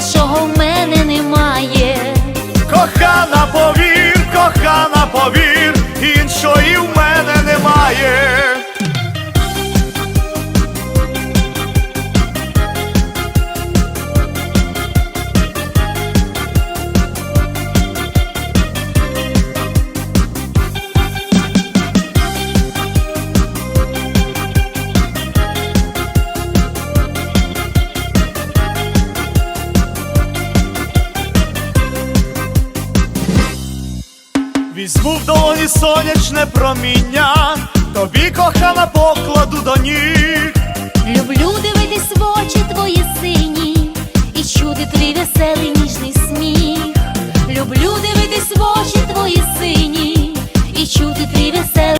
чого в мене немає, кохана повітря. Візьму в долоні сонячне проміння, тобі кохана покладу до ніг. Люблю дивитись в очі твої сині і чути твій веселий ніжний сміх.